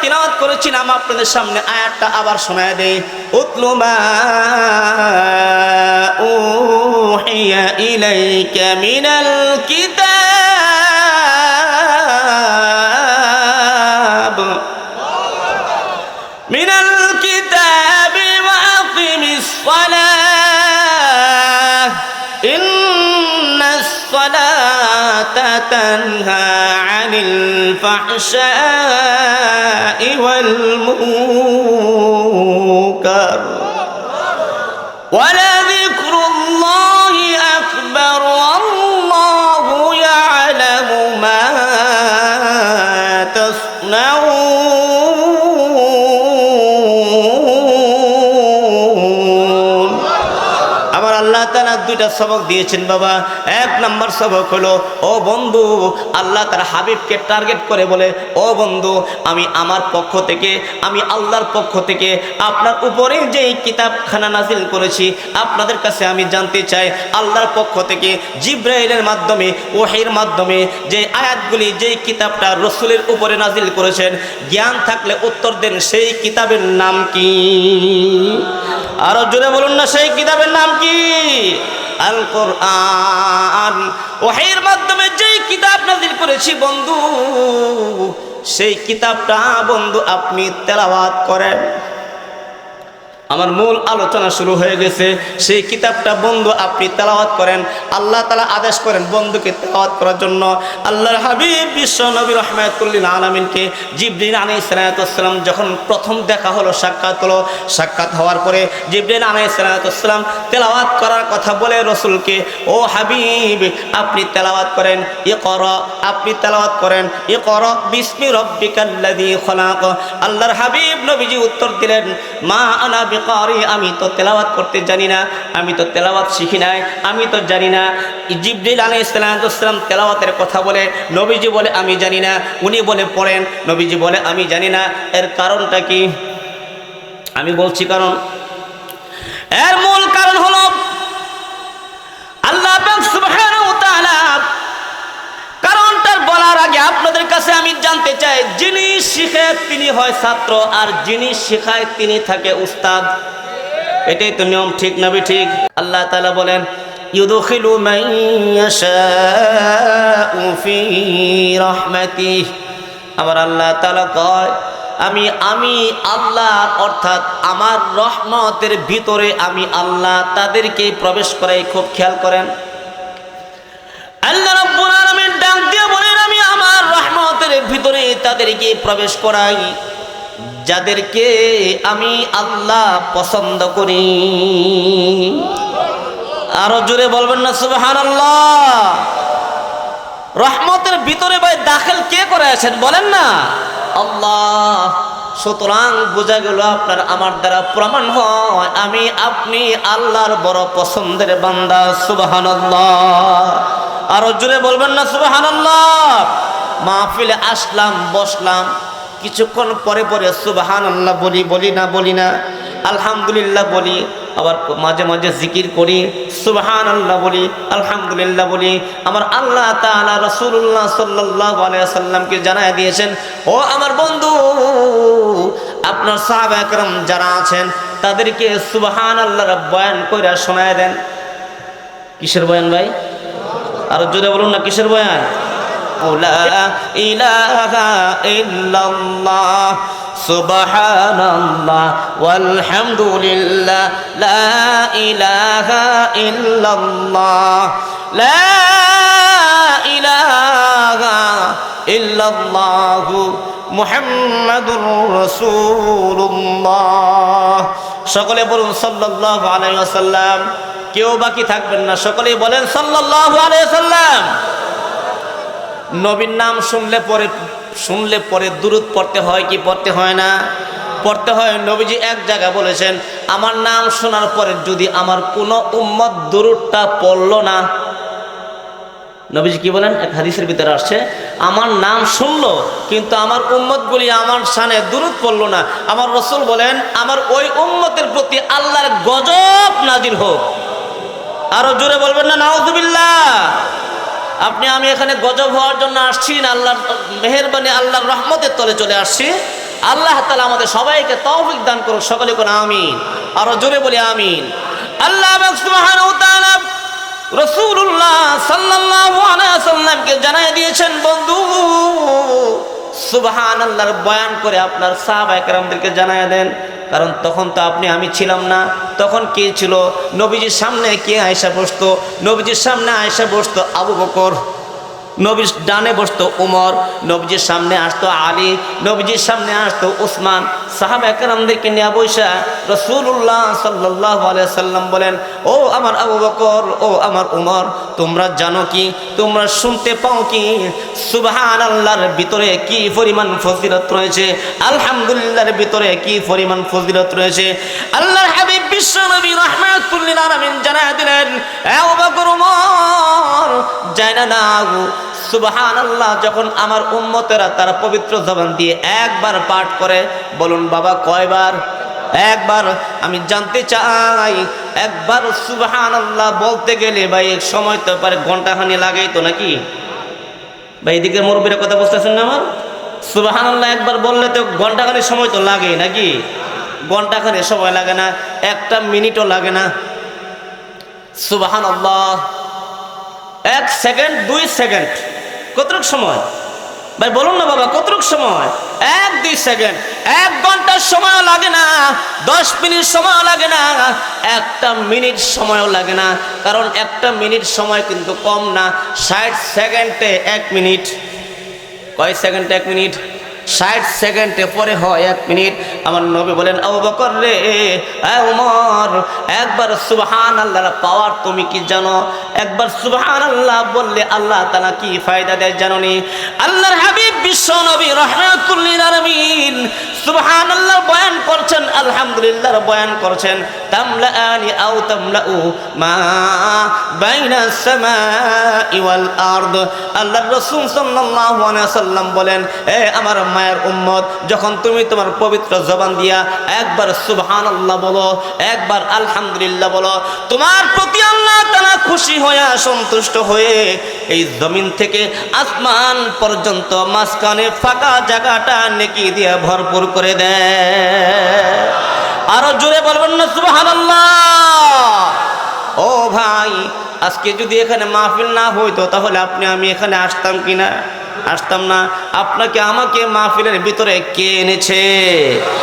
তিলাওয়াত করেছিলাম আপনাদের সামনে আয়াতটা আবার শোনায় দেই। উতলু মা উহিয়া ইলাইকা মিনাল কিতাব। মিনাল কিতাব ওয়া আকিমিস সালাহ। ইন্নাস সালাতা তানহা الفحشاء والمنكر. ولذكر আল্লাহ তালা দুইটা সবক দিয়েছেন বাবা। এক নম্বর সবক হলো, ও বন্ধু, আল্লাহ তার হাবিবকে টার্গেট করে বলে, ও বন্ধু, আমি আমার পক্ষ থেকে, আমি আল্লাহর পক্ষ থেকে আপনার উপরে যেই কিতাবখানা নাজিল করেছি, আপনাদের কাছে আমি জানতে চাই, আল্লাহর পক্ষ থেকে জিব্রাইলের মাধ্যমে, ওহির মাধ্যমে যে আয়াতগুলি, যেই কিতাবটা রসুলের উপরে নাজিল করেছেন, জ্ঞান থাকলে উত্তর দেন সেই কিতাবের নাম কি? আরও জোরে বলুন না, সেই কিতাবের নাম কি? আল কোরআন ওহির মাধ্যমে যেই কিতাব নাজিল করেছি, বন্ধু, সেই কিতাবটা, বন্ধু, আপনি তেলাওয়াত করেন। আমার মূল আলোচনা শুরু হয়ে গেছে। সেই কিতাবটা বন্ধু আপনি তেলাওয়াত করেন। আল্লাহ তালা আদেশ করেন বন্ধুকে তেলাওয়াত করার জন্য। আল্লাহর হাবিব বিশ্ব নবী রহমাতুল্লিন আলমিনকে জিবরিন আলী সালাতাম যখন প্রথম দেখা হলো, সাক্ষাৎ হলো, সাক্ষাৎ হওয়ার পরে জিবরিন আলী সালাতাম তেলাওয়াত করার কথা বলে রসুলকে, ও হাবিব, আপনি তেলাওয়াত করেন এ কর আপনি তেলাওয়াত করেন এ কর বিস্মি রব্বিকাল্লাদি খলাক। আল্লাহর হাবিব নবীজি উত্তর দিলেন, মা আনা বিকারি আমি তো তেলাওয়াত করতে জানি না, আমি তো তেলাওয়াত শিখি নাই, আমি তো জানি না। জিবরিল আলী ইসলাম তেলাওয়াতের কথা বলে, নবীজি বলে আমি জানি না, উনি বলে পড়েন, নবীজি বলে আমি জানি না। এর কারণটা কি? আমি বলছি কারণ, এর মূল কারণ আপনাদের কাছে আমি জানতে চাই, যিনি শিখে তিনি হয় ছাত্র, আর যিনি শেখায় তিনি থাকে উস্তাদ। এটাই তো নিয়ম, ঠিক নবী ঠিক? আল্লাহ তাআলা বলেন, ইউদখিলু ফি রাহমাতিহি। আবার আল্লাহ তাআলা কয়, আমি আমি আল্লাহ, অর্থাৎ আমার রহমতের ভিতরে আমি আল্লাহ তাদেরকে প্রবেশ করাই খুব খেয়াল করেন। আল্লাহ রাব্বুল আলামিন ডাক দিয়ে আমার রহমতের ভিতরে তাদেরকে প্রবেশ করাই, যাদেরকে আমি আল্লাহ পছন্দ করি। আরও জোরে বলবেন না, সুবহানাল্লাহ। রহমতের ভিতরে ভাই দাখিল কে করে আছেন বলেন না? আল্লাহ, সুতরাং বোঝা গেল আপনার আমার দ্বারা প্রমাণ হয়, আমি আপনি আল্লাহর বড় পছন্দের বান্দা, সুবহানাল্লাহ। আরও জোরে বলবেন না, সুবহানাল্লাহ। মাহফিলে আসলাম, বসলাম। কিছুক্ষণ পরে পরে সুবহান আল্লাহ বলি বলি না বলি না। আলহামদুলিল্লাহ বলি, আবার মাঝে মাঝে জিকির করি সুবহান আল্লাহ বলি, আলহামদুলিল্লাহ বলি। আমার আল্লাহ তাআলা রাসূলুল্লাহ সাল্লাল্লাহু আলাইহি সাল্লামকে জানায় দিয়েছেন, ও আমার বন্ধু, আপনার সাহাবা একরাম যারা আছেন, তাদেরকে সুবহান আল্লাহর বয়ান করে শোনায় দেন। কিসের বয়ান ভাই? আর জোরে বলুন না, কিসের বয়ান? لا إله إلا الله سبحان الله والحمد لله لا إله إلا الله لا إله إلا الله محمد رسول الله সকলে বলুন সাল্লাল্লাহু আলাইহি ওয়াসাল্লাম কেউ বাকি থাকবেন না সকলেই বলেন সাল্লাল্লাহু আলাইহি ওয়াসাল্লাম নবীর নাম শুনলে পরে শুনলে পরে দূরত পড়তে হয় কি পড়তে হয় না? পড়তে হয়। নবীজি এক জায়গা বলেছেন, আমার নাম শোনার পরে যদি আমার কোনো উম্মত দূরটা পড়ল না। নবীজি কি বলেন? এক হাদিসের ভিতরে আসছে, আমার নাম শুনলো, কিন্তু আমার উম্মতগুলি আমার সানে দূরত পড়ল না। আমার রসুল বলেন, আমার ওই উম্মতের প্রতি আল্লাহর গজব নাজির হোক। আরও জোরে বলবেন না, নাউজুবিল্লাহ। আপনি, আমি এখানে গজব হওয়ার জন্য আসছি না, আল্লাহর মেহরবানি, আল্লাহর রহমতের তলে চলে আসছি। আল্লাহ তালা আমাদের সবাইকে তৌফিক দান করুক, সকলে করে আমিন। আরও জোরে বলি আমিন। আল্লাহ রসুল্লাহ সাল্লামকে জানাই দিয়েছেন, বন্ধু সুবহান আল্লাহর বয়ান করে আপনার সাহাবা একরামদেরকে জানাই দেন। কারণ তখন তো আপনি, আমি ছিলাম না। তখন কে ছিল? নবীজির সামনে কে আয়সা বসতো? নবীজির সামনে আয়সা বসতো আবু বকর। নবীর ডানে বসতো উমর, নবজির সামনে আসতো আলী, নবীজির সামনে আসতো উসমান। সাহাব একরামদেরকে নিয়ে বৈশা রসুল্লাহ সাল্লাহ সাল্লাম বলেন, ও আমার আবু বকর, ও আমার উমর, তোমরা জানো কি? তোমরা শুনতে পাও কি? সুবহান আল্লাহর ভিতরে কি পরিমাণ ফজিলত রয়েছে? আলহামদুলিল্লাহর ভিতরে কি পরিমাণ ফজিলত রয়েছে? আল্লাহ হাবিব বিশ্ব নবী রহমাতুল্লিল আলামিন জানায় দিলেন জানা না সুবহান আল্লাহ যখন আমার উম্মতেরা তারা পবিত্র জবান দিয়ে একবার পাঠ করে, বলুন বাবা কয়বার? একবার। আমি জানতে চাই, একবার সুবহান আল্লাহ বলতে গেলে ভাই সময় তো পারে ঘন্টাখানি লাগেই তো নাকি? ভাই, এদিকে মুরব্বীরা কথা বুঝতেছেন না আমার? সুবহান আল্লাহ একবার বললে তো ঘন্টাখানি সময় তো লাগে নাকি? ঘন্টাখানি সময় লাগে না, একটা মিনিটও লাগে না। সুবহান আল্লাহ এক সেকেন্ড, দুই সেকেন্ড। কতটুক সময়? ভাই, বলুন না বাবা, কতটুক সময়? এক, দুই সেকেন্ড। এক ঘণ্টার সময়ও লাগে না, দশ মিনিট সময়ও লাগে না, একটা মিনিট সময়ও লাগে না, কারণ একটা মিনিট সময় কিন্তু কম না। ষাট সেকেন্ডে এক মিনিট। কয় সেকেন্ডে এক মিনিট? ষাট সেকেন্ডে পরে হয় এক মিনিট। আমার নবী বলেন ও বকর রে উমর, একবার সুবহান আল্লাহর পাওয়ার তুমি কি জানো? একবার সুবহান আল্লাহ বললে আল্লাহ তালা কি ফায়দা দেয় জানোনি? আল্লাহর হাবিব বিশ্ব নবী রহমাতুল্লিল আলামিন সুবহান আল্লাহ বয়ান করছেন আলহামদুলিল্লাহর বয়ান করছেন, তামলাআনি আও তামলাউ মা বাইনা সামাই ওয়াল আরদ। আল্লাহর রাসূল সাল্লাল্লাহু আলাইহি সাল্লাম বলেন, এ আমার মায়ের উম্মত, যখন তুমি তোমার পবিত্র জবান দিয়া একবার সুবহানাল্লাহ বলো, একবার আলহামদুলিল্লাহ বলো, তোমার প্রতি আল্লাহ তাআলা খুশি হয়ে, সন্তুষ্ট হয়ে এই জমিন থেকে আসমান পর্যন্ত মাঝখানে ফাঁকা জায়গাটা নেকি দিয়ে ভরপুর করে দেয় আরও জোরে বলবেন না, সুবহানাল্লাহ। ও ভাই, আজকে যদি এখানে মাহফিল না হইতো, তাহলে আপনি আমি এখানে আসতাম কিনা? আসতাম না। আপনাকে আমাকে মাহফিলের ভিতরে কে এনেছে?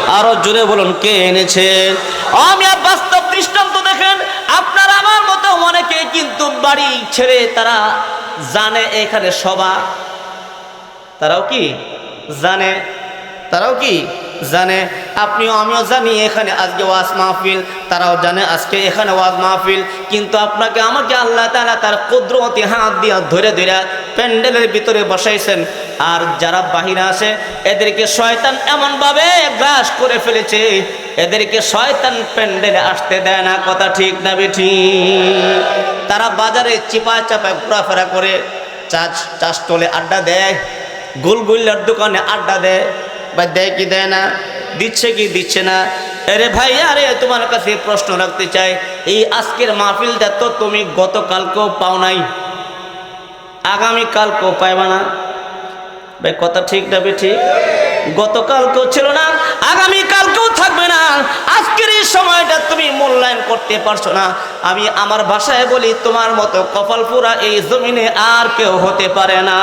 আরও জোরে বলুন, কে এনেছে? আমি বাস্তব দৃষ্টান্ত দেখেন, আপনার আমার মতো অনেকে কিন্তু বাড়ি ছেড়ে তারা জানে এখানে সবা তারাও কি? জানে। তারাও কি? জানে, আপনিও আমিও জানি এখানে আজকে ওয়াজ মাহফিল, তারাও জানে আজকে এখানে ওয়াজ মাহফিল। কিন্তু আপনাকে আমাকে আল্লাহ তালা তার কুদরতি হাত দিয়া ধরে ধরে প্যান্ডেলের ভিতরে বসাইছেন। আর যারা বাহিরে আসে এদেরকে শয়তান এমনভাবে গ্রাস করে ফেলেছে, এদেরকে শয়তান প্যান্ডেলে আসতে দেয় না, কথা ঠিক না বেঠি তারা বাজারে চিপা চাপায় ঘোরাফেরা করে, চাষ চাষ টলে আড্ডা দেয়, গুলগুল্লার দোকানে আড্ডা দেয় বা দেয় কি দেয় না? দিচ্ছে কি দিচ্ছে না? আরে ভাই, আরে, তোমার কাছে প্রশ্ন রাখতে চাই, এই আজকের মাহফিলটা তো তুমি গতকালকেও পাও নাই। আগামীকালকেও পাইবা না। ভাই, কথা ঠিক না ঠিক? গতকালকেও ছিল না, আগামীকালকেও থাকবে না। আজকের এই সময়টা তুমি মূল্যায়ন করতে পারছ না। আমি আমার ভাষায় বলি, তোমার মতো কপালপুরা এই জমিনে আর কেউ হতে পারে না।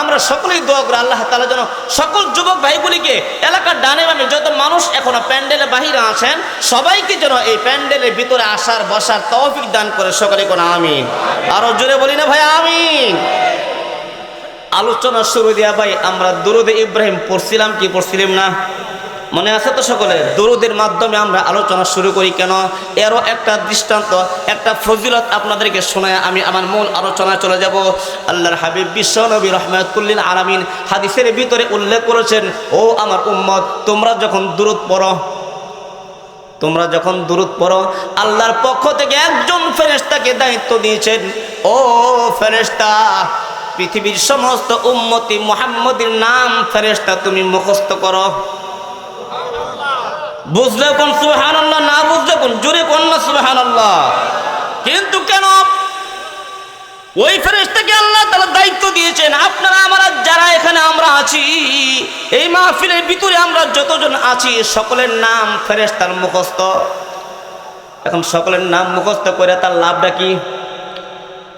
আমরা সকলেই দোয়া করি আল্লাহ তালা যেন সকল যুবক ভাইগুলিকে এলাকার ডানে বামে যত মানুষ এখনও প্যান্ডেলে বাহিরে আছেন, সবাইকে যেন এই প্যান্ডেলের ভিতরে আসার, বসার তৌফিক দান করে সকলে কোনো আমিন। আরও জোরে বলি না ভাই, আমিন। আলোচনা শুরু দিয়া ভাই, আমরা দুরুদে ইব্রাহিম পড়ছিলাম, কি পড়ছিলাম না? মনে আছে তো সকলে? দরুদের মাধ্যমে আমরা আলোচনা শুরু করি কেন? এরও একটা দৃষ্টান্ত, একটা ফজিলত আপনাদেরকে শোনায় আমি আমার মূল আলোচনায় চলে যাব। আল্লাহর হাবিব বিশ্ব নবী রহমাতুল্লিন আলামিন হাদিসের ভিতরে উল্লেখ করেছেন, ও আমার উম্মত, তোমরা যখন দূরত পড়ো, তোমরা যখন দূরত পড়ো, আল্লাহর পক্ষ থেকে একজন ফেরেশতাকে দায়িত্ব দিয়েছেন, ও ফেরেশতা, পৃথিবীর সমস্ত উম্মতি মোহাম্মদের নাম ফেরেশতা তুমি মুখস্থ করো। বুঝলে কোন সুহান আল্লাহ না বুঝলে কোন জোরে কোন না সুহান আল্লাহ কিন্তু কেন? ওই ফেরেশতাকে আল্লাহ তারা দায়িত্ব দিয়েছেন, আপনারা, আমরা, যারা এখানে আমরা আছি, এই মাহফিলের ভিতরে আমরা যতজন আছি, সকলের নাম ফেরেশতার মুখস্থ। এখন সকলের নাম মুখস্থ করে তার লাভটা কি?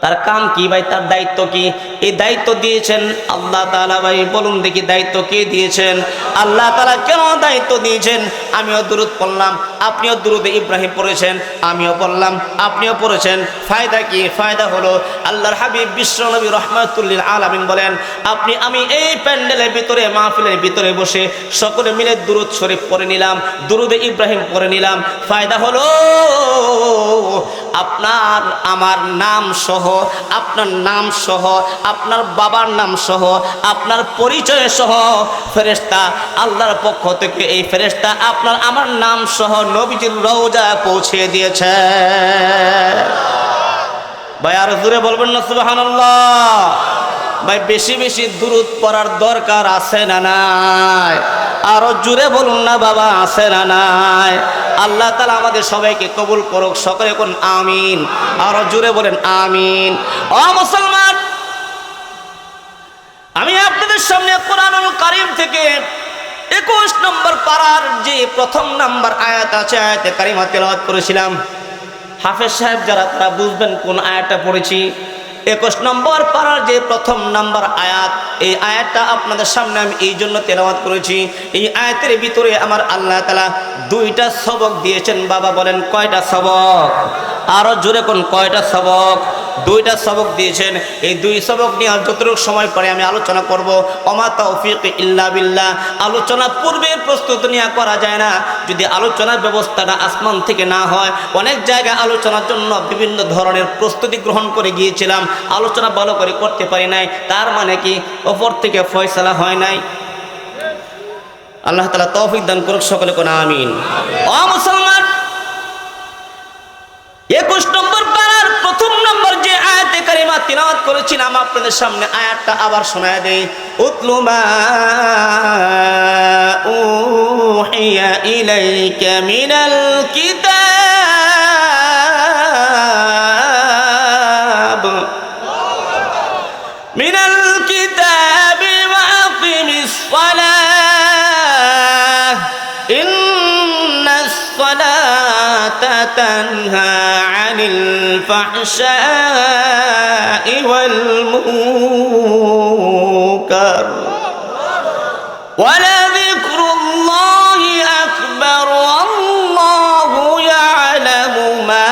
তার কাম কি ভাই? তার দায়িত্ব কি? এই দায়িত্ব দিয়েছেন আল্লাহ তালা ভাই। বলুন দেখি দায়িত্ব কে দিয়েছেন? আল্লাহ তাআলা কেন দায়িত্ব দিয়েছেন? আমিও দুরুদ পড়লাম, আপনিও দুরুদ ইব্রাহিম পড়েছেন, আমিও পড়লাম, আপনিও পড়েছেন। ফায়দা কি? ফায়দা হলো আল্লাহর হাবিব বিশ্বনবী রহমাতুল্লিল আলামিন বলেন, আপনি, আমি এই প্যান্ডেলের ভিতরে, মাহফিলের ভিতরে বসে সকলে মিলে দুরুদ শরীফ পড়ে নিলাম, দুরুদে ইব্রাহিম পড়ে নিলাম। ফায়দা হলো আপনার, আমার নাম সহ আপনার নাম সহ, আপনার বাবার নাম সহ, আপনার পরিচয় সহ ফেরেস্তা আল্লাহর পক্ষ থেকে এই ফেরেস্তা আপনার, আমার নাম সহ নবীজির রওজা পৌঁছে দিয়েছে। ভাই, আরও দূরে বলবেন না, সুবহানাল্লাহ। ভাই, বেশি বেশি দূরত পড়ার দরকার আছে না নাই? আরও জুড়ে বলুন না বাবা, আছে না নাই? আল্লাহ তালা আমাদের সবাইকে কবুল করুক, সকলে কোন আমিন। আরও জুড়ে বলেন আমিন। অ মুসলমান, আমি আপনাদের সামনে কোরআনুল কারিম থেকে একুশ নম্বর পাড়ার যে প্রথম নাম্বার আয়াত আছে, আয়াতে কারিমা তেলাওয়াত করেছিলাম। হাফেজ সাহেব যারা, তারা বুঝবেন কোন আয়াতটা পড়েছি। একুশ নম্বর পাড়ার যে প্রথম নাম্বার আয়াত, এই আয়াতটা আপনাদের সামনে আমি এই জন্য তেলাওয়াত করেছি। এই আয়াতের ভিতরে আমার আল্লাহ তালা দুইটা সবক দিয়েছেন। বাবা বলেন, কয়টা সবক? আরও জোরে কোন, কয়টা সবক? দুইটা সবক দিয়েছেন। এই দুই সবক নিয়ে যতটুকু সময় পরে আমি আলোচনা করব অমা তৌফিক ইল্লা বিল্লাহ। আলোচনা পূর্বে প্রস্তুত নিয়ে করা যায় না। যদি আলোচনার ব্যবস্থাটা আসমান থেকে না হয় অনেক জায়গায় আলোচনার জন্য বিভিন্ন ধরনের প্রস্তুতি গ্রহণ করে গিয়েছিলাম। আলোচনা ভালো করে করতে পারি নাই। তার মানে কি? ওপর থেকে ফয়সালা হয় নাই। আল্লাহ তালা তৌফিক দান করুক সকলে কোন আমিন। ও মুসলমান একুশ নম্বর পাড়ার কারিমা তিলাওয়াত করেছিলাম আপনাদের সামনে আয়াতটা আবার শোনায় দেই। উতলুমা উহিয়া ইলাইকা মিনাল কিতাব। الفحشاء والمنكر ولذكر الله أكبر والله يعلم ما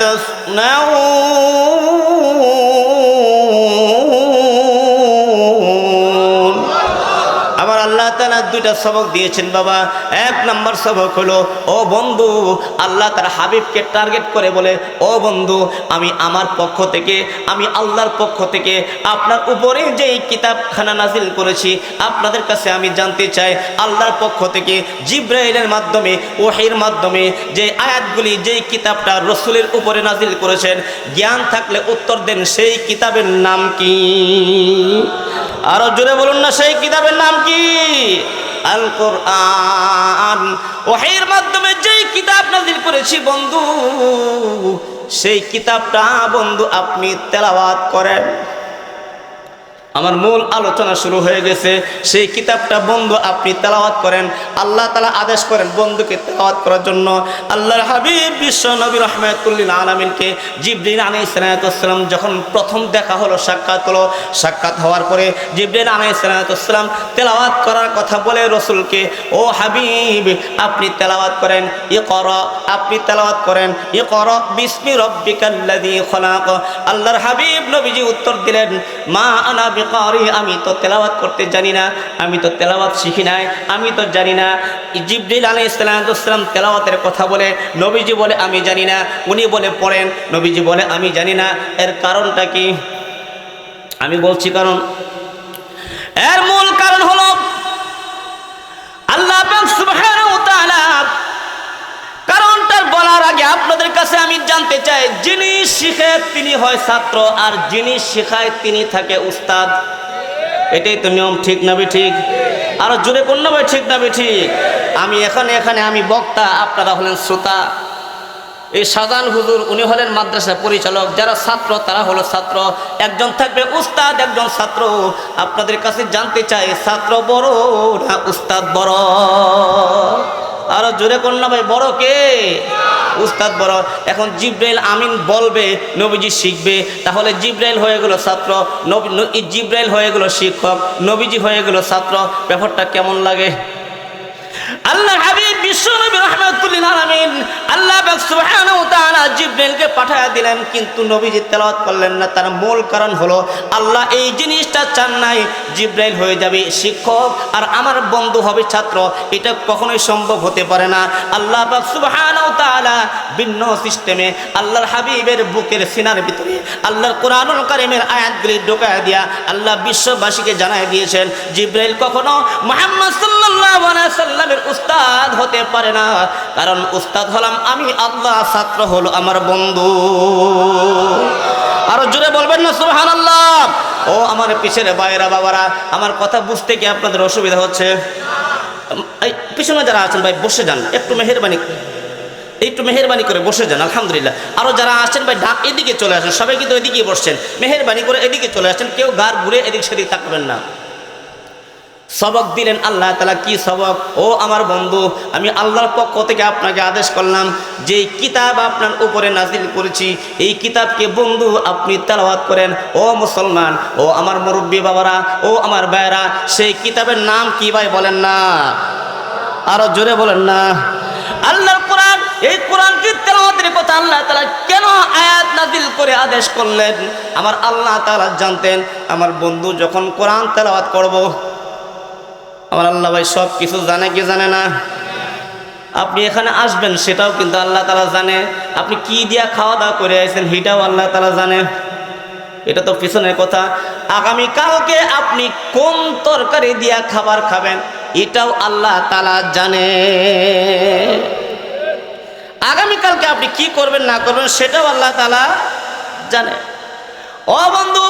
تصنعون আমার আল্লাহ তালা দুইটা সবক দিয়েছেন বাবা এক নম্বর সবক হলো, ও বন্ধু, আল্লাহ তার হাবিবকে টার্গেট করে বলে, ও বন্ধু, আমি আমার পক্ষ থেকে, আমি আল্লাহর পক্ষ থেকে আপনার উপরে যেই কিতাবখানা নাজিল করেছি, আপনাদের কাছে আমি জানতে চাই, আল্লাহর পক্ষ থেকে জিব্রাইলের মাধ্যমে, ওহির মাধ্যমে যে আয়াতগুলি, যেই কিতাবটা রসুলের উপরে নাজিল করেছেন, জ্ঞান থাকলে উত্তর দেন সেই কিতাবের নাম কি? আরও জোরে বলুন না, সেই কিতাবের নাম কি? আল কোরআন ওহির মাধ্যমে যেই কিতাব নাজিল করেছি, বন্ধু, সেই কিতাবটা, বন্ধু, আপনি তেলাওয়াত করেন। আমার মূল আলোচনা শুরু হয়ে গেছে। সেই কিতাবটা বন্ধু আপনি তেলাওয়াত করেন, আল্লাহ তালা আদেশ করেন বন্ধুকে তেলাওয়াত করার জন্য। আল্লাহর হাবিব বিশ্ব নবী রহমাতুল্লিল আলমিনকে জিবরিন আলী সালাতাম যখন প্রথম দেখা হলো, সাক্ষাৎ হলো, সাক্ষাৎ হওয়ার পরে জিবরিন আলী সালাতাম তেলাওয়াত করার কথা বলে রসুলকে, ও হাবিব, আপনি তেলাওয়াত করেন ই কর আপনি তেলাওয়াত করেন ই কর বিস্মি রব্বিকাল্লাযী খলাক। আল্লাহর হাবিব নবীজি উত্তর দিলেন, মা আনা বিকারি আমি তো তেলাওয়াত করতে জানি না, আমি তো তেলাওয়াত শিখি নাই, আমি তো জানি না। জিবরিল আলী ইসলাম তেলাওয়াতের কথা বলে, নবীজি বলে আমি জানি না, উনি বলে পড়েন, নবীজি বলে আমি জানি না। এর কারণটা কি? আমি বলছি কারণ, এর মূল কারণ হলো আল্লাহ পাক সুবহানাহু ওয়া তাআলা কারণটা বলার আগে আপনাদের কাছে আমি জানতে চাই, যিনি শিখে তিনি হয় ছাত্র, আর যিনি শেখায় তিনি থাকে উস্তাদ। এটাই তো নিয়ম, ঠিক না ঠিক? আরও জোরে কোন ভাই, ঠিক না ঠিক? আমি এখানে এখানে আমি বক্তা, আপনারা হলেন শ্রোতা। এই সাজান হুজুর, উনি হলেন মাদ্রাসা পরিচালক। যারা ছাত্র, তারা হলো ছাত্র। একজন থাকবে উস্তাদ, একজন ছাত্র। আপনাদের কাছে জানতে চাই, ছাত্র বড় না উস্তাদ বড়? আরও জোরে কন্যা ভাই, বড় কে? উস্তাদ বড়, এখন জিব্রাইল আমিন বলবে, নবীজি শিখবে। তাহলে জিব্রাইল হয়ে গেল ছাত্র জিব্রাইল হয়ে গেল শিক্ষক, নবীজি হয়ে গেল ছাত্র। ব্যাপারটা কেমন লাগে? আল্লাহ হাবিব বিশ্ব নবী রহমাতুল্লিল আলামিন আল্লাহ জিবরাইলকে পাঠায়া দিলেন, কিন্তু নবীজি তেলাওয়াত করলেন না। তার মূল কারণ হলো, আল্লাহ এই জিনিসটা চান নাই, জিব্রাইল হয়ে যাবে শিক্ষক আর আমার বন্ধু হবে ছাত্র। এটা কখনোই সম্ভব হতে পারে না। আল্লাহ সুবহানাহু তাআলা ভিন্ন সিস্টেমে আল্লাহর হাবিবের বুকের সিনার ভিতরে আল্লাহর কোরআনুল কারীমের আয়াতগুলি ঢোকায় দিয়া আল্লাহ বিশ্ববাসীকে জানায় দিয়েছেন, জিব্রাইল কখনো মুহাম্মদ সাল্লাল্লাহু আলাইহি সাল্লামের উস্তাদ হতে পারে না। কারণ উস্তাদ হলাম আমি, আল্লাহ ছাত্র হলো আমার বন্ধু। আরও জোরে বলবেন না, সুবহানাল্লাহ। ও আমার পিছের বাইরা বাবারা, আমার কথা বুঝতে কি আপনাদের অসুবিধা হচ্ছে? পিছনে যারা আছেন ভাই, বসে যান। একটু মেহেরবানি একটু মেহেরবানি করে বসে যান, আলহামদুলিল্লাহ। আরও যারা আসছেন ভাই ডাক এদিকে চলে আসেন, সবাই কিন্তু এদিকে বসছেন। মেহেরবানি করে এদিকে চলে আসছেন, কেউ গার ঘুরে এদিক সেদিক তাকাবেন না। সবক দিলেন আল্লাহ তালা কি সবক? ও আমার বন্ধু, আমি আল্লাহর পক্ষ থেকে আপনাকে আদেশ করলাম যে কিতাব আপনার উপরে নাজিল করেছি, এই কিতাবকে বন্ধু আপনি তেলাওয়াত করেন, ও মুসলমান, ও আমার মুরব্বী বাবারা, ও আমার ভাইয়েরা, সেই কিতাবের নাম কি ভাই বলেন না? আরও জোরে বলেন না। আল্লাহর কোরআন, এই কোরআনকে তেলাওয়াতের কথা আল্লাহ তালা কেন আয়াত নাজিল করে আদেশ করলেন? আমার আল্লাহ তালা জানতেন, আমার বন্ধু যখন কোরআন তেলাওয়াত করব আমার আল্লাহ ভাই সব কিছু জানে কি জানে না? আপনি এখানে আসবেন, সেটাও কিন্তু আল্লাহ তালা জানে। আপনি কি দিয়া খাওয়া দাওয়া করে আছেন সেটাও আল্লাহ তালা জানে। এটা তো পিছনের কথা। আগামী কালকে আপনি কোন তরকারি দিয়া খাবার খাবেন, এটাও আল্লাহ তালা জানে। আগামীকালকে আপনি কি করবেন, না করবেন, সেটাও আল্লাহ তালা জানে। ও বন্ধু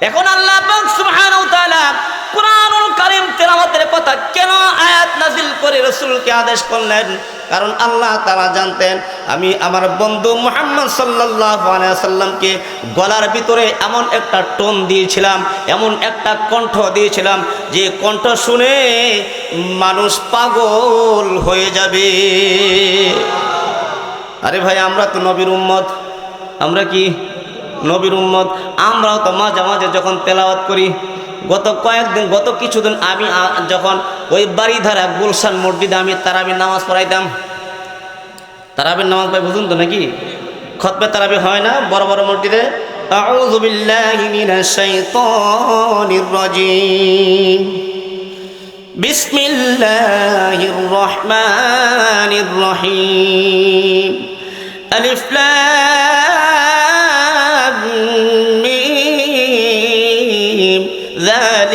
এখন আল্লাহ কথা কেন আয়াত করে আদেশ করলেন? কারণ আল্লাহ তাআলা জানতেন, আমি আমার বন্ধু মুহাম্মদ গলার ভিতরে এমন একটা টোন দিয়েছিলাম, এমন একটা কণ্ঠ দিয়েছিলাম, যে কণ্ঠ শুনে মানুষ পাগল হয়ে যাবে। আরে ভাই, আমরা তো নবীর উম্মত, আমরা কি নবীর উম্মত। আমরাও তো মাঝে মাঝে যখন তেলাওয়াত করি, গত কয়েকদিন, গত কিছুদিন আমি যখন ওই বাড়িধারা গুলশান মসজিদে আমি তারাবির নামাজ পড়াইতাম। তারাবির নামাজ ভাই বুঝুন তো নাকি? খতবে তারাবি হয় না বড় বড় মসজিদে? আউযু বিল্লাহি মিনাশ শাইতানির রাজিম। বিসমিল্লাহির রহমানির রহিম। আলিফ লাম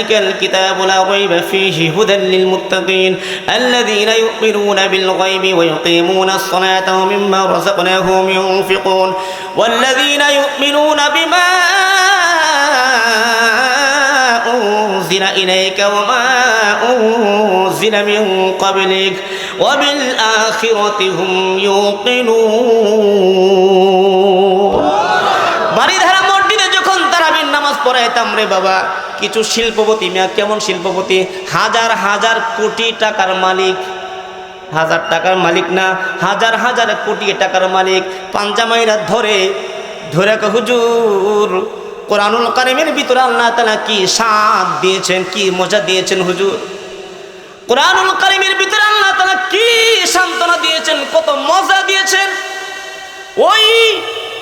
ذلك الكتاب لا ريب فيه هدى للمتقين الذين يؤمنون بالغيب ويقيمون الصلاة ومما رزقناهم ينفقون والذين يؤمنون بما أنزل إليك وما أنزل من قبلك وبالآخرة هم يوقنون বাড়ির ধারা মসজিদে যখন তারাবির নামাজ পড়াইতাম রে বাবা কিছু শিল্পপতি মিয়া কেমন শিল্পপতি? হাজার হাজার কোটি টাকার মালিক। হাজার টাকার মালিক না, হাজার হাজার কোটি টাকার মালিক। পাঞ্জামাইরা ধরে ধরে হুজুর, কোরআনুল কারিমের ভিতরে আল্লাহ তালা কি স্বাদ দিয়েছেন, কি মজা দিয়েছেন, হুজুর? কোরআনুল কারিমের ভিতরে আল্লাহ তালা কি সান্ত্বনা দিয়েছেন, কত মজা দিয়েছেন? ওই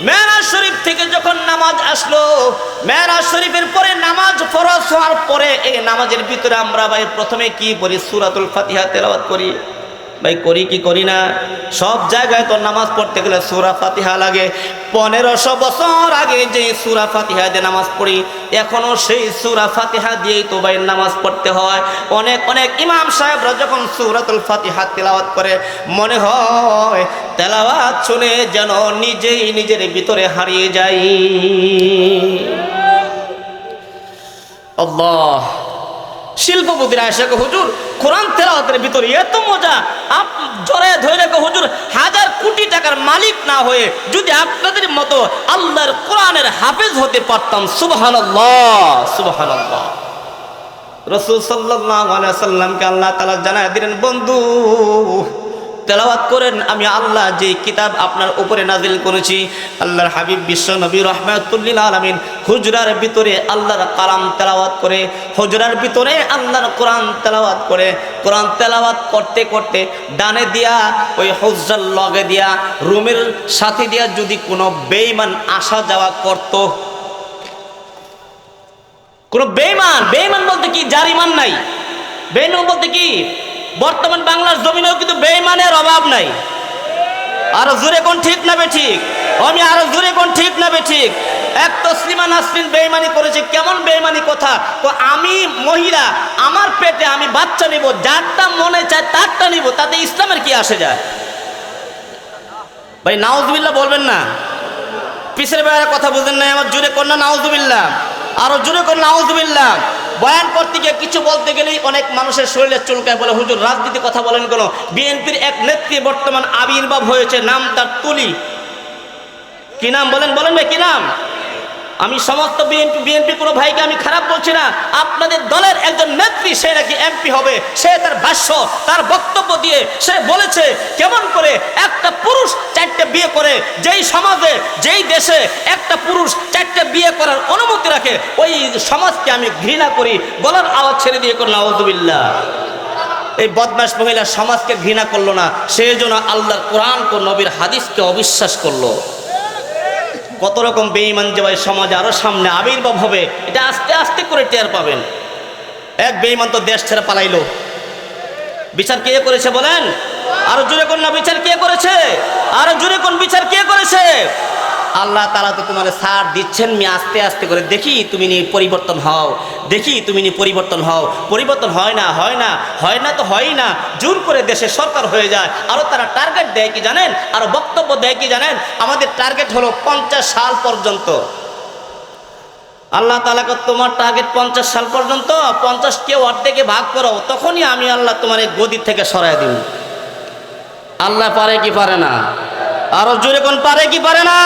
মেরাজ শরীফ থেকে যখন নামাজ আসলো, মেরাজ শরীফের পরে নামাজ পরে এই নামাজের ভিতরে আমরা ভাই প্রথমে কি পড়ি? সুরাতুল ফাতিহা তেলাওয়াত করি। ভাই করি কি করি না? সব জায়গায় তো নামাজ পড়তে গেলে সুরা ফাতিহা লাগে। পনেরোশো বছর আগে যে সুরা ফাতিহা দিয়ে নামাজ পড়ি, এখনও সেই সুরা ফাতিহা দিয়েই তো ভাই নামাজ পড়তে হয়। অনেক অনেক ইমাম সাহেবরা যখন সুরাতুল ফাতিহা তেলাওয়াত করে, মনে হয় তেলাওয়াত শুনে যেন নিজেই নিজের ভিতরে হারিয়ে যাই আল্লাহ। শিল্পপতিরা এসে হুজুর কোরআন তেলাওয়াতের ভিতরে এত মজা। আপ জরে ধরে কো, হুজুর হাজার কোটি টাকার মালিক না হয়ে যদি আপনাদের মতো আল্লাহর কোরআনের হাফেজ হতে পারতাম সুবহানাল্লাহ সুবহানাল্লাহ। রসুল সাল্লাহ সাল্লামকে আল্লাহ তালা জানায় দিলেন বন্ধু তেলাওয়াত করেন, আমি আল্লাহ যে কিতাব আপনার উপরে নাজিল করেছি, আল্লাহর হাবিব বিশ্ব নবী রহমাতুল্লিল আলমিন হুজরার ভিতরে আল্লাহর কালাম তেলাওয়াত করে, হুজরার ভিতরে আল্লাহর কোরআন তেলাওয়াত করে, কোরআন তেলাওয়াত করতে করতে ডানে দিয়া, ওই হুজরার লগে দিয়া, রুমের সাথে দিয়া যদি কোনো বেইমান আসা যাওয়া করতো। কোন বেইমান বেইমান বলতে কি, যার ইমান নাই? বেইমান বলতে কি বর্তমান বাংলার জমিনেও কিন্তু বেইমানের অভাব নাই। আরও জোরে কোন ঠিক নাবে ঠিক? আমি আরও জোরে কোন ঠিক নাবে ঠিক? এক তসলিমা নাসরিন বেইমানি করেছে, কেমন বেইমানি কথা? তো আমি মহিলা, আমার পেটে আমি বাচ্চা নিব, যারটা মনে চায় তারটা নিব, তাতে ইসলামের কি আসে যায়? ভাই, নাউজবিল্লাহ বলবেন না? পিছের বেড়ার কথা বুঝেন নাই, আমার জোরে কন্যা নাউজুবিল্লাহ। আরও জোরে কন্যা নাউজুবিল্লাহ। বয়ান করতে গিয়ে কিছু বলতে গেলেই অনেক মানুষের শরীরে চুলকায় বলে, হুজুর, রাজনীতি কথা বলেন কেন? বিএনপির এক নেত্রী বর্তমান আবির্ভাব হয়েছে, নাম তার তুলি। কি নাম বলেন? বলেন ভাই, কি নাম? আমি সমস্ত বিএনপি বিএনপি কোনো ভাইকে আমি খারাপ বলছি না। আপনাদের দলের একজন নেত্রী, সে নাকি এমপি হবে। সে তার ভাষ্য, তার বক্তব্য দিয়ে সে বলেছে, কেমন করে একটা পুরুষ চারটে বিয়ে করে, যেই সমাজে, যেই দেশে একটা পুরুষ চারটে বিয়ে করার অনুমতি রাখে, ওই সমাজকে আমি ঘৃণা করি। গলার আওয়াজ ছেড়ে দিয়ে করলাম আউজুবিল্লাহ এই বদমাস মহিলা সমাজকে ঘৃণা করল না সেই জন্য আল্লাহর কোরআন কো নবীর হাদিসকে অবিশ্বাস করল। কত রকম বেঈমান ভাই সমাজ আরও সামনে আবির্ভাব হবে, এটা আস্তে আস্তে করে টের পাবেন। এক বেঈমান তো দেশ ছেড়ে পালাইলো। বিচার কে করেছে বলেন? আরও জুড়ে কোন না, বিচার কে করেছে? আরও জুড়ে কোন, বিচার কে করেছে? আল্লাহ তালা তো তোমার সার দিচ্ছেন, মি আস্তে আস্তে করে, দেখি তুমি নি পরিবর্তন হও, দেখি তুমি নি পরিবর্তন হও। পরিবর্তন হয় না হয় না হয় না তো হয় না। জোর করে দেশে সরকার হয়ে যায় আরও তারা টার্গেট দেয় কি জানেন? আর বক্তব্য দেয় কি জানেন? আমাদের টার্গেট হলো পঞ্চাশ সাল পর্যন্ত। আল্লাহ তালাকে তোমার টার্গেট পঞ্চাশ সাল পর্যন্ত, পঞ্চাশ কেউ অর্ধেকে ভাগ করো, তখনই আমি আল্লাহ তোমার এই গদির থেকে সরাই দিব। আল্লাহ পারে কি পারে না? আরও জোরে কোন পারে কি পারে না?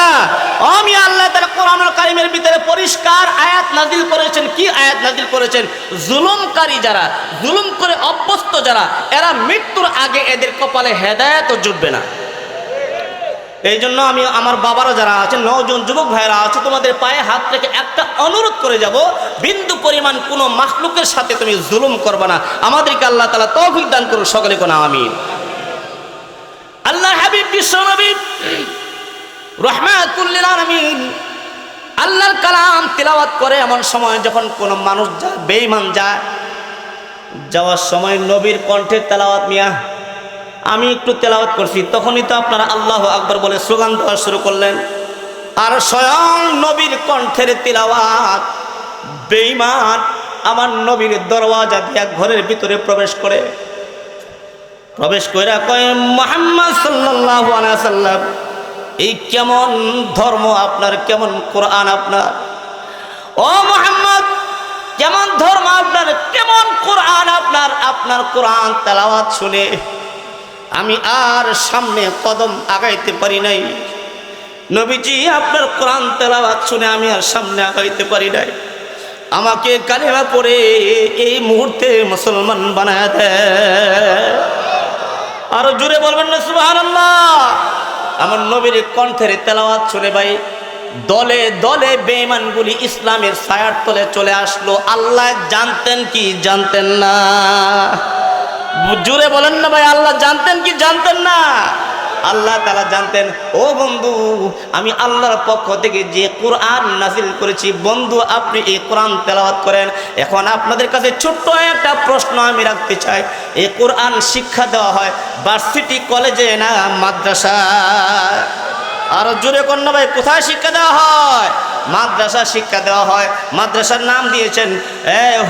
আমি আল্লাহ তাআলা কোরআনুল কারীমের ভিতরে পরিষ্কার আয়াত নাজিল করেছেন। কি আয়াত নাজিল করেছেন? জুলুমকারী যারা, জুলুম করে অভ্যস্ত যারা, এরা মৃত্যুর আগে এদের কপালে হেদায়েত জুটবে না। এই জন্য আমি আমার বাবারা যারা আছে নজন যুবক ভাইরা আছে, তোমাদের পায়ে হাত রেখে একটা অনুরোধ করে যাব, বিন্দু পরিমাণ কোনো মাখলুকের সাথে তুমি জুলুম করবে না। আমাদেরকে আল্লাহ তালা তৌফিক দান করুন সকলে কোনো আমিন। আল্লাহ হাবিব বিশ্বনবী রহমাতুল্লিল আলামিন আল্লাহর কালাম তিলাওয়াত করে এমন সময় যখন কোনো মানুষ যায়, বেঈমান যায়, যাওয়ার সময় নবীর কণ্ঠে তেলাওয়াত, মিয়া, আমি একটু তেলাওয়াত করছি। তখনই তো আপনারা আল্লাহ আকবর বলে স্লোগান দেওয়া শুরু করলেন। আর স্বয়ং নবীর কণ্ঠের তিলাওয়াত, বেঈমান আমার নবীর দরওয়াজা দিয়া ঘরের ভিতরে প্রবেশ করে প্রবেশ কইরা কয়, মোহাম্মদ আলাইহি সাল্লাম, এই কেমন ধর্ম আপনার, কেমন কোরআন আপনার? ও মোহাম্মদ, কেমন ধর্ম আপনার, কেমন কোরআন আপনার? আপনার কোরআন তেলাওয়াত শুনে আমি আর সামনে কদম আগাইতে পারি নাই। নবীজি আপনার কোরআন তেলাওয়াত শুনে আমি আর সামনে আগাইতে পারি নাই। আমাকে কালেমা পড়ে এই মুহূর্তে মুসলমান বানায় দেয়। আরও জুড়ে বলবেন না সুবাহান আমার নবীর কণ্ঠের তেলাওয়াত শুনে ভাই, দলে দলে বেঈমানগুলি ইসলামের সায়ার তলে চলে আসলো। আল্লাহ জানতেন কি জানতেন না? জুড়ে বলেন না ভাই, আল্লাহ জানতেন কি জানতেন না? আল্লাহ তালা জানতেন, ও বন্ধু, আমি আল্লাহর পক্ষ থেকে যে কোরআন নাজিল করেছি, বন্ধু, আপনি এই কোরআন তেলাওয়াত করেন। এখন আপনাদের কাছে ছোট্ট একটা প্রশ্ন আমি রাখতে চাই। এ কোরআন শিক্ষা দেওয়া হয় ভার্সিটি, কলেজে না মাদ্রাসা আর জোরে কন্যা ভাই, কোথায় শিক্ষা দেওয়া হয়? মাদ্রাসা শিক্ষা দেওয়া হয়। মাদ্রাসার নাম দিয়েছেন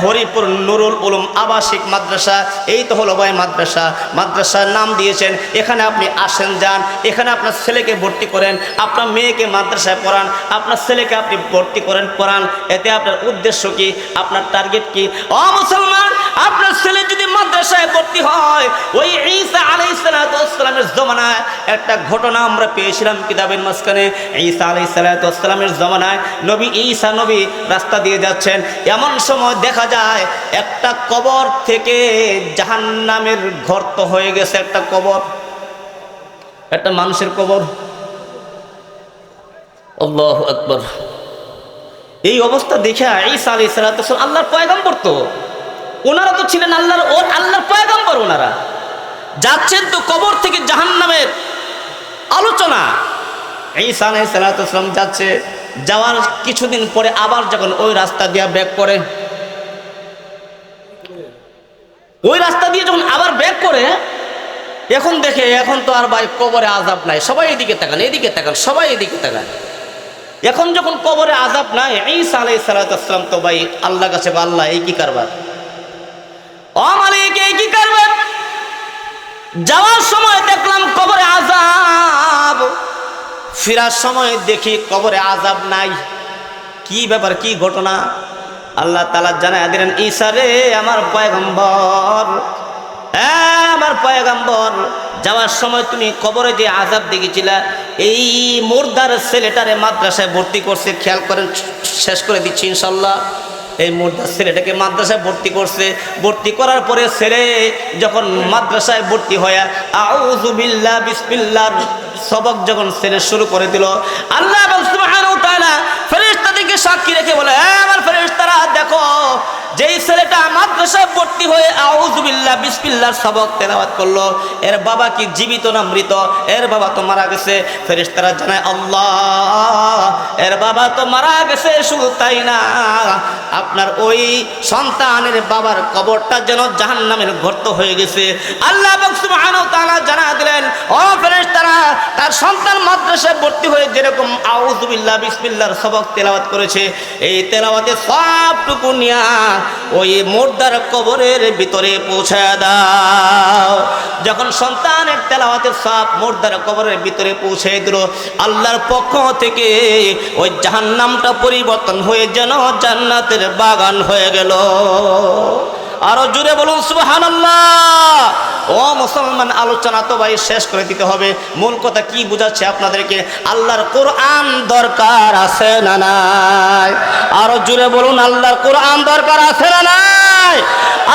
হরিপুর নুরুল উলুম আবাসিক মাদ্রাসা। এই তো হলো ভাই মাদ্রাসা। মাদ্রাসার নাম দিয়েছেন, এখানে আপনি আসেন, যান। এখানে আপনার ছেলেকে ভর্তি করেন, আপনার মেয়েকে মাদ্রাসায় পড়ান, আপনার ছেলেকে আপনি ভর্তি করেন, পড়ান। এতে আপনার উদ্দেশ্য কি? আপনার টার্গেট কি? ও মুসলমান, আপনার ছেলে যদি মাদ্রাসায় ভর্তি হয়, ওই ঈসা আলাইসালামের জমানায় একটা ঘটনা আমরা পেয়েছিলাম কিতাবের মাঝখানে। ঈসা আলাইসালামের জমানায় নবী ঈসা নবী রাস্তা দিয়ে যাচ্ছেন। এমন সময় দেখা যায় একটা কবর থেকে জাহান্নামের গর্ত হয়ে গেছে একটা কবর। একটা মানুষের কবর। আল্লাহ আকবর। এই অবস্থা দেখে ঈসা আলী সালাম আল্লাহর পয়গাম্বর তো। ওনারা তো ছিলেন আল্লাহর ওর আল্লাহর পয়গাম্বর ওনারা। যাচ্ছেন তো কবর থেকে জাহান্নামের আলোচনা। ঈসা আলী সালাম যাচ্ছে। যাওয়ার কিছুদিন পরে আবার যখন ওই রাস্তা দিয়ে ব্যাক করে, ওই রাস্তা দিয়ে যখন আবার ব্যাক করে, এখন দেখে এখন তো আর ভাই কবরে আজাব নাই। সবাই এদিকে তাকান এদিকে তাকান, সবাই এদিকে তাকান। এখন যখন কবরে আজাব নাই, ঈসা আলাই সালাতাম তো ভাই আল্লাহ কাছে আল্লাহ, এই কি কারবার? এই কি কারবার? যাওয়ার সময় দেখলাম কবরে আজাব ফেরার সময় দেখি কবরে আজাব নাই। কি ব্যাপার, কি ঘটনা? আল্লাহ তালা জানায় দিলেন, ঈসা রে, আমার পয়গম্বর হ্যাঁ আমার পয়গম্বর, যাওয়ার সময় তুমি কবরে যে আজাব দেখেছিলা, এই মুর্দার ছেলেটারে মাদ্রাসায় ভর্তি করছে, খেয়াল করেন, শেষ করে দিচ্ছি ইনশাল্লাহ এই মুর্দার ছেলেটাকে মাদ্রাসায় ভর্তি করছে। ভর্তি করার পরে ছেলে যখন মাদ্রাসায় ভর্তি হয়ে আউজুবিল্লা বিসমিল্লার সবক যখন ছেলে শুরু করে দিল, আল্লাহ সাক্ষী রেখে বলে হ্যাঁ আমার ফেরেশতারা, দেখো, যেই ছেলেটা মাদ্রাসায় ভর্তি হয়ে আউজুবিল্লাহ বিসমিল্লাহর সবক তেলাওয়াত করল, এর বাবা কি জীবিত না মৃত? এর বাবা তো মারা গেছে। ফেরেশতারা জানায়, আল্লাহ, এর বাবা তো মারা গেছে শুধু তাই না, আপনার ওই সন্তানের বাবার কবরটা যেন জাহান্নামের গর্ত হয়ে গেছে। আল্লাহ তাআলা জানা দিলেন, ও ফেরেশতারা, তার সন্তান মাদ্রাসায় ভর্তি হয়ে যেরকম আউজুবিল্লাহ বিসমিল্লাহর সবক তেলাওয়াত করেছে এই তেলাওয়াতে সবটুকু নিয়া ওই মুর্দার কবরের ভিতরে পৌঁছায় দাও। যখন সন্তানের তেলাওয়াতের সব মুর্দার কবরের ভিতরে পৌঁছে দিল, আল্লাহর পক্ষ থেকে ওই জাহান্নামটা পরিবর্তন হয়ে যেন জান্নাতের বাগান হয়ে গেল। আরও জুড়ে বলুন সুবহান ও মুসলমান, আলোচনা তো ভাই শেষ করে দিতে হবে। মূল কথা কি বুঝাচ্ছে আপনাদেরকে? আল্লাহর কোরআন দরকার আছে না নাই? আরও জুড়ে বলুন, আল্লাহর কোরআন দরকার আছে না নাই?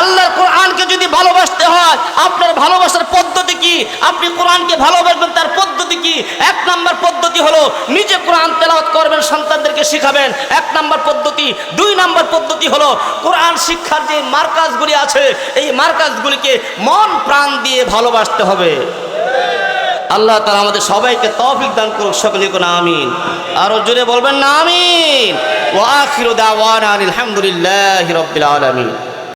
আল্লাহর কোরআনকে যদি ভালোবাসতে হয়, আপনার ভালোবাসার পদ্ধতি কি? আপনি কোরআনকে ভালোবাসবেন, তার পদ্ধতি কি? এক নাম্বার পদ্ধতি হলো, নিজে কোরআন তেলাওয়াত করবেন, সন্তানদেরকে শিখাবেন। এক নাম্বার পদ্ধতি। দুই নাম্বার পদ্ধতি হলো, কোরআন শিক্ষার যে মার্কাজগুলি আছে, এই মার্কাজগুলিকে মন প্রাণ দিয়ে ভালোবাসতে হবে। আল্লাহ তালা আমাদের সবাইকে তফিক দান করুক সকলে কোন আমিন। আরও জোরে বলবেন না, আমিন। ওয়াখির আলহামদুলিল্লাহি রাব্বিল আলামিন।